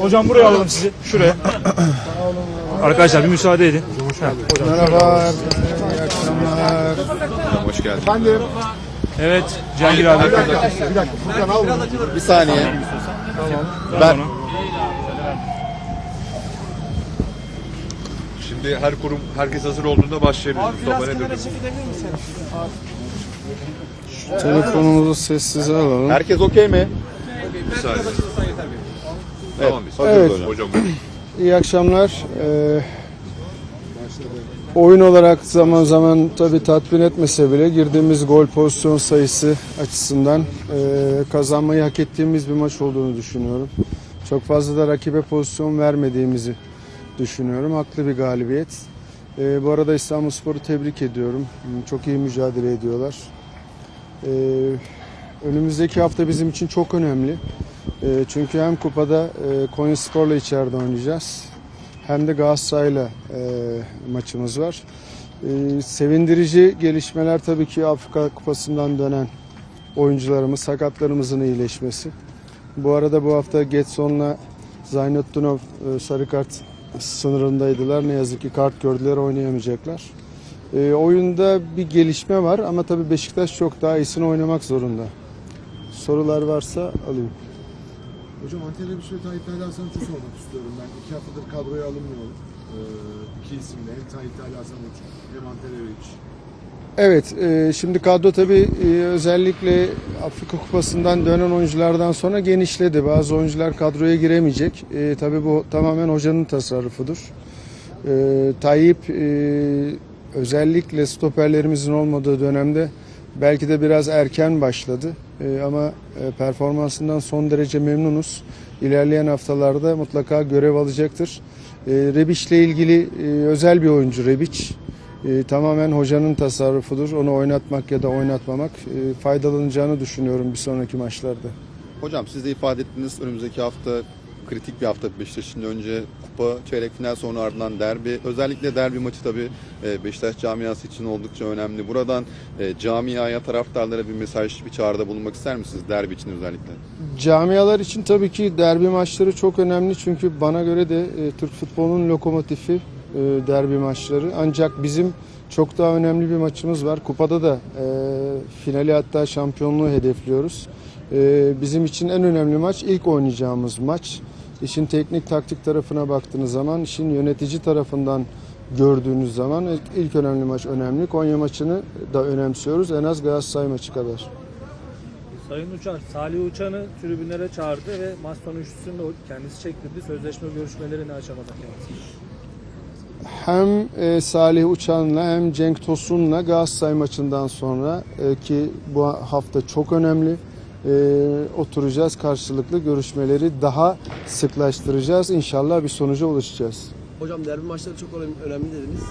Hocam buraya alalım sizi. Şuraya. Arkadaşlar bir müsaade edin. Merhaba, iyi akşamlar. Hoş geldin. Efendim, Evet Cihangir abi. bir dakika, bir dakika. Furkan al bunu. Bir saniye. Ben... Şimdi her kurum, herkes hazır olduğunda başlayabiliriz. Mustafa ne dedi? Telefonumuzu sessize alalım. Herkes okey mi? Bir saniye. Tamam biz. Evet. hocam. İyi akşamlar. Ee, oyun olarak zaman zaman tabii tatmin etmese bile girdiğimiz gol pozisyon sayısı açısından e, kazanmayı hak ettiğimiz bir maç olduğunu düşünüyorum. Çok fazla da rakibe pozisyon vermediğimizi düşünüyorum. Haklı bir galibiyet. Ee, bu arada İstanbulspor'u tebrik ediyorum. Çok iyi mücadele ediyorlar. Ee, önümüzdeki hafta bizim için çok önemli. Ee, çünkü hem kupada e, Konyaspor'la içeride oynayacağız. Hem de Galatasaray'la e, maçımız var. Ee, sevindirici gelişmeler tabii ki Afrika Kupası'ndan dönen oyuncularımız, sakatlarımızın iyileşmesi. Bu arada bu hafta Getson'la Zaynettinov e, sarı kart sınırındaydılar. Ne yazık ki kart gördüler oynayamayacaklar. E, oyunda bir gelişme var ama tabii Beşiktaş çok daha iyisini oynamak zorunda. Sorular varsa alayım. Hocam Antalya bir süre Tayyip Ali Hasan Uç'u sormak istiyorum ben. İki haftadır kadroya alınmıyor. Ee, iki isimle hem Tayyip Ali Hasan Uç hem Antalya Üç. Evet, e, şimdi kadro tabii e, özellikle Afrika Kupası'ndan dönen oyunculardan sonra genişledi. Bazı oyuncular kadroya giremeyecek. E, tabii bu tamamen hocanın tasarrufudur. E, Tayyip e, özellikle stoperlerimizin olmadığı dönemde belki de biraz erken başladı. E, ama e, performansından son derece memnunuz. İlerleyen haftalarda mutlaka görev alacaktır. E, Rebiç'le ilgili e, özel bir oyuncu Rebiç. E, tamamen hocanın tasarrufudur. Onu oynatmak ya da oynatmamak e, faydalanacağını düşünüyorum bir sonraki maçlarda. Hocam siz de ifade ettiniz önümüzdeki hafta kritik bir hafta Beşiktaş için önce kupa, çeyrek final sonra ardından derbi. Özellikle derbi maçı tabii e, Beşiktaş camiası için oldukça önemli. Buradan e, camiaya, taraftarlara bir mesaj, bir çağrıda bulunmak ister misiniz derbi için özellikle? Camialar için tabii ki derbi maçları çok önemli çünkü bana göre de e, Türk futbolunun lokomotifi derbi maçları. Ancak bizim çok daha önemli bir maçımız var. Kupada da e, finali hatta şampiyonluğu hedefliyoruz. E, bizim için en önemli maç ilk oynayacağımız maç. İşin teknik taktik tarafına baktığınız zaman, işin yönetici tarafından gördüğünüz zaman ilk, ilk önemli maç önemli. Konya maçını da önemsiyoruz en az Galatasaray maçı kadar. Sayın Uçar, Salih Uçan'ı tribünlere çağırdı ve maç sonu üçlüsünü kendisi çektirdi. Sözleşme görüşmeleri ne aşamada kendisi? hem e, Salih Uçan'la hem Cenk Tosun'la Galatasaray maçından sonra e, ki bu hafta çok önemli e, oturacağız karşılıklı görüşmeleri daha sıklaştıracağız. İnşallah bir sonuca ulaşacağız. Hocam derbi maçları çok önemli, dediniz.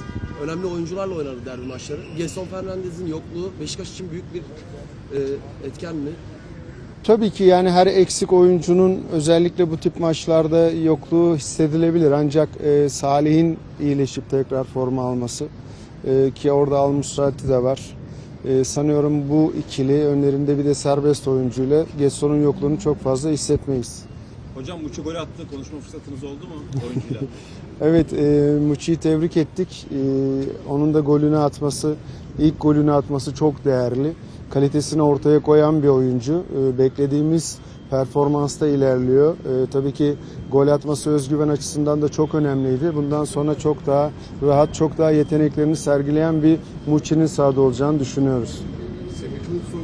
Önemli oyuncularla oynanır derbi maçları. Gerson Fernandez'in yokluğu Beşiktaş için büyük bir e, etken mi? Tabii ki yani her eksik oyuncunun özellikle bu tip maçlarda yokluğu hissedilebilir. Ancak e, Salih'in iyileşip tekrar forma alması e, ki orada Al Musrati de var. E, sanıyorum bu ikili önlerinde bir de serbest oyuncuyla Gesson'un yokluğunu çok fazla hissetmeyiz. Hocam Muçi gol attı. Konuşma fırsatınız oldu mu oyuncuyla? Evet, e, Muçi'yi tebrik ettik. E, onun da golünü atması, ilk golünü atması çok değerli. Kalitesini ortaya koyan bir oyuncu. E, beklediğimiz performansta ilerliyor. E, tabii ki gol atması özgüven açısından da çok önemliydi. Bundan sonra çok daha rahat, çok daha yeteneklerini sergileyen bir Muçi'nin sahada olacağını düşünüyoruz. Semih Kılıçsoy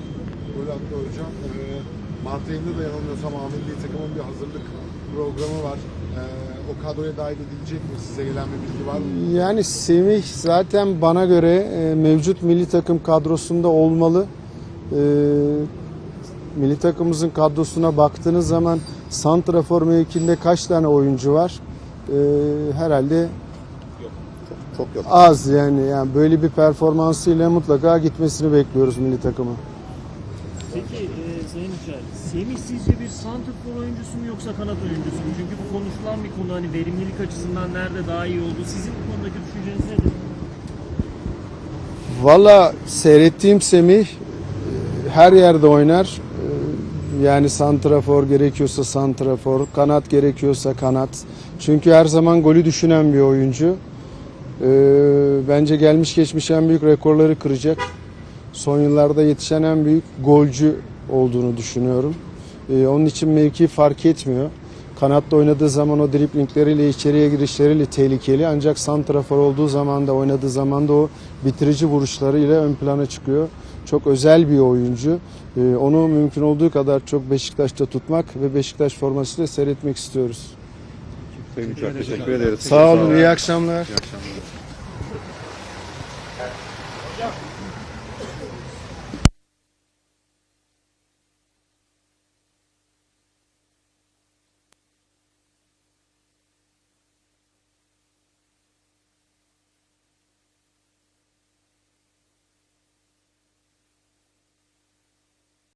gol attı hocam. Ee, Mart ayında da yanılmıyorsam A milli takımın bir hazırlık programı var. Ee, o kadroya dahil edilecek mi? Size gelen bir bilgi var mı? Yani Semih zaten bana göre e, mevcut milli takım kadrosunda olmalı. E, milli takımımızın kadrosuna baktığınız zaman santrafor mevkinde kaç tane oyuncu var? E, herhalde Çok yok. az yani. yani böyle bir performansıyla mutlaka gitmesini bekliyoruz milli takıma. Peki e, Sayın Uçar, Semih sizce bir santrfor oyuncusu mu yoksa kanat oyuncusu mu? Çünkü bu konuşulan bir konu hani verimlilik açısından nerede daha iyi oldu? Sizin bu konudaki düşünceniz nedir? Valla seyrettiğim Semih e, her yerde oynar. Yani santrafor gerekiyorsa santrafor, kanat gerekiyorsa kanat. Çünkü her zaman golü düşünen bir oyuncu. Ee, bence gelmiş geçmiş en büyük rekorları kıracak. Son yıllarda yetişen en büyük golcü olduğunu düşünüyorum. Ee, onun için mevki fark etmiyor. Kanatta oynadığı zaman o driplingleriyle, içeriye girişleriyle tehlikeli. Ancak santrafor olduğu zaman da oynadığı zaman da o bitirici vuruşlarıyla ön plana çıkıyor. Çok özel bir oyuncu. Ee, onu mümkün olduğu kadar çok Beşiktaş'ta tutmak ve Beşiktaş formasıyla seyretmek istiyoruz. Sayın teşekkür ederiz. Sağ olun, iyi akşamlar. İyi akşamlar.